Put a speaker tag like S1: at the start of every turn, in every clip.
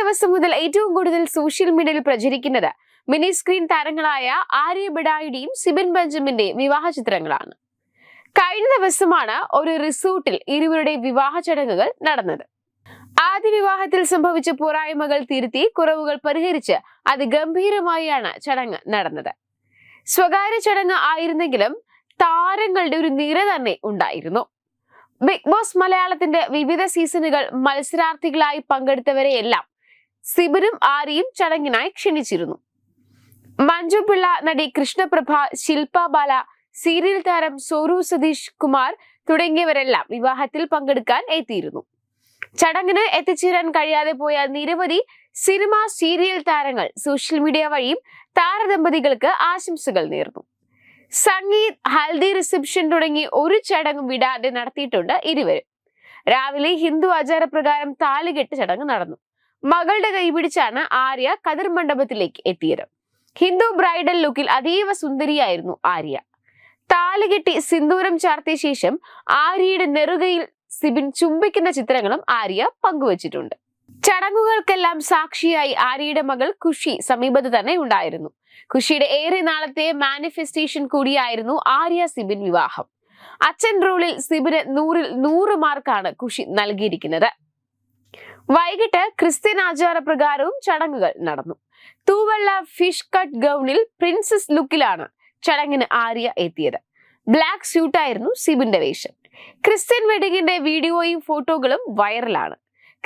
S1: ദിവസം മുതൽ ഏറ്റവും കൂടുതൽ സോഷ്യൽ മീഡിയയിൽ പ്രചരിക്കുന്നത് മിനി സ്ക്രീൻ താരങ്ങളായ ആര്യ ബിഡായുടെയും സിബിൻ ബെഞ്ചമിന്റെയും വിവാഹ ചിത്രങ്ങളാണ്. കഴിഞ്ഞ ദിവസമാണ് ഒരു റിസോർട്ടിൽ ഇരുവരുടെ വിവാഹ ചടങ്ങുകൾ നടന്നത്. ആദ്യ വിവാഹത്തിൽ സംഭവിച്ച പോരായ്മകൾ തിരുത്തി കുറവുകൾ പരിഹരിച്ച് അതിഗംഭീരമായാണ് ചടങ്ങ് നടന്നത്. സ്വകാര്യ ചടങ്ങ് ആയിരുന്നെങ്കിലും താരങ്ങളുടെ ഒരു നിര തന്നെ ഉണ്ടായിരുന്നു. ബിഗ് ബോസ് മലയാളത്തിന്റെ വിവിധ സീസണുകൾ മത്സരാർത്ഥികളായി പങ്കെടുത്തവരെയെല്ലാം സിബിനും ആര്യയും ചടങ്ങിനായി ക്ഷണിച്ചിരുന്നു. മഞ്ജു പിള്ള നടി കൃഷ്ണപ്രഭ ശില്പ ബാല സീരിയൽ താരം സോറു സതീഷ് കുമാർ തുടങ്ങിയവരെല്ലാം വിവാഹത്തിൽ പങ്കെടുക്കാൻ എത്തിയിരുന്നു. ചടങ്ങിന് എത്തിച്ചേരാൻ കഴിയാതെ പോയ നിരവധി സിനിമ സീരിയൽ താരങ്ങൾ സോഷ്യൽ മീഡിയ വഴിയും താരദമ്പതികൾക്ക് ആശംസകൾ നേർന്നു. സംഗീത് ഹൽദി റിസപ്ഷൻ തുടങ്ങി ഒരു ചടങ്ങും വിടാതെ നടത്തിയിട്ടുണ്ട് ഇരുവരും. രാവിലെ ഹിന്ദു ആചാരപ്രകാരം താലികെട്ട് ചടങ്ങ് നടന്നു. മകളുടെ കൈ പിടിച്ചാണ് ആര്യ കതിർ മണ്ഡപത്തിലേക്ക് എത്തിയത്. ഹിന്ദു ബ്രൈഡൽ ലുക്കിൽ അതീവ സുന്ദരിയായിരുന്നു ആര്യ. താലുകെട്ടി സിന്ദൂരം ചാർത്തിയ ശേഷം ആര്യയുടെ നെറുകയിൽ സിബിൻ ചുംബിക്കുന്ന ചിത്രങ്ങളും ആര്യ പങ്കുവച്ചിട്ടുണ്ട്. ചടങ്ങുകൾക്കെല്ലാം സാക്ഷിയായി ആര്യയുടെ മകൾ ഖുഷി സമീപത്ത് തന്നെ ഉണ്ടായിരുന്നു. ഖുഷിയുടെ ഏറെ നാളത്തെ മാനിഫെസ്റ്റേഷൻ കൂടിയായിരുന്നു ആര്യ സിബിൻ വിവാഹം. അച്ഛൻ റോളിൽ സിബിന് നൂറിൽ നൂറ് മാർക്കാണ് ഖുഷി നൽകിയിരിക്കുന്നത്. വൈകിട്ട് ക്രിസ്ത്യൻ ആചാരപ്രകാരവും ചടങ്ങുകൾ നടന്നു. തൂവെള്ള ഫിഷ് കട്ട് ഗൗണിൽ പ്രിൻസസ് ലുക്കിലാണ് ചടങ്ങിന് ആര്യ എത്തിയത്. ബ്ലാക്ക് സ്യൂട്ടായിരുന്നു സിബിന്റെ വേഷം. ക്രിസ്ത്യൻ വെഡിങ്ങിന്റെ വീഡിയോയും ഫോട്ടോകളും വൈറലാണ്.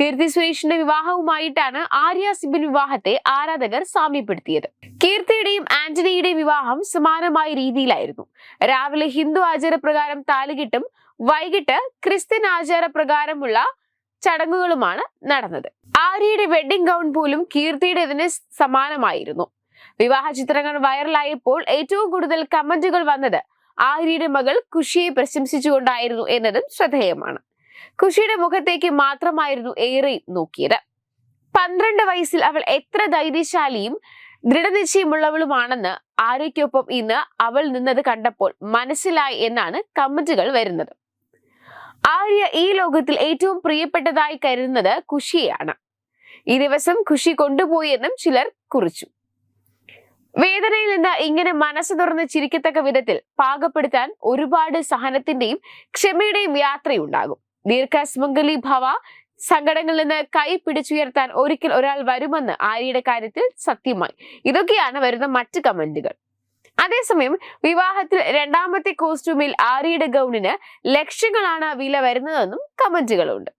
S1: കീർത്തി സുരേഷിന്റെ വിവാഹവുമായിട്ടാണ് ആര്യ സിബിൻ വിവാഹത്തെ ആരാധകർ സാമ്യപ്പെടുത്തിയത്. കീർത്തിയുടെയും ആന്റണിയുടെയും വിവാഹം സമാനമായ രീതിയിലായിരുന്നു. രാവിലെ ഹിന്ദു ആചാരപ്രകാരം താലികെട്ടും വൈകിട്ട് ക്രിസ്ത്യൻ ആചാരപ്രകാരമുള്ള ചടങ്ങുകളുമാണ് നടന്നത്. ആര്യയുടെ വെഡിംഗ് ഗൗൺ പോലും കീർത്തിയുടേതിന് സമാനമായിരുന്നു. വിവാഹ ചിത്രങ്ങൾ വൈറലായപ്പോൾ ഏറ്റവും കൂടുതൽ കമന്റുകൾ വന്നത് ആര്യയുടെ മകൾ ഖുഷിയെ പ്രശംസിച്ചുകൊണ്ടായിരുന്നു എന്നതും ശ്രദ്ധേയമാണ്. ഖുഷിയുടെ മുഖത്തേക്ക് മാത്രമായിരുന്നു ഏറെ നോക്കിയത്. പന്ത്രണ്ട് വയസ്സിൽ അവൾ എത്ര ധൈര്യശാലിയും ദൃഢനിശ്ചയമുള്ളവളുമാണെന്ന് ആര്യയ്ക്കൊപ്പം ഇന്ന് അവൾ നിന്നത് കണ്ടപ്പോൾ മനസ്സിലായി എന്നാണ് കമന്റുകൾ വരുന്നത്. ആര്യ ഈ ലോകത്തിൽ ഏറ്റവും പ്രിയപ്പെട്ടതായി കരുതുന്നത് കുഷിയാണ് ഈ ദിവസം ഖുഷി കൊണ്ടുപോയി എന്നും ചിലർ കുറിച്ചു. വേദനയിൽ നിന്ന് ഇങ്ങനെ മനസ്സ് തുറന്ന് ചിരിക്കത്തക്ക വിധത്തിൽ പാകപ്പെടുത്താൻ ഒരുപാട് സഹനത്തിന്റെയും ക്ഷമയുടെയും യാത്രയുണ്ടാകും. ദീർഘസ്മംഗലി ഭവ സങ്കടങ്ങളിൽ നിന്ന് കൈ പിടിച്ചുയർത്താൻ ഒരിക്കൽ ഒരാൾ വരുമെന്ന് ആര്യയുടെ കാര്യത്തിൽ സത്യമായി. ഇതൊക്കെയാണ് വരുന്ന മറ്റ് കമന്റുകൾ. അതേസമയം വിവാഹത്തിൽ രണ്ടാമത്തെ കോസ്റ്റ്യൂമിൽ ആര്യയുടെ ഗൗണിന് ലക്ഷങ്ങളാണ് വില വരുന്നതെന്നും കമന്റുകളുണ്ട്.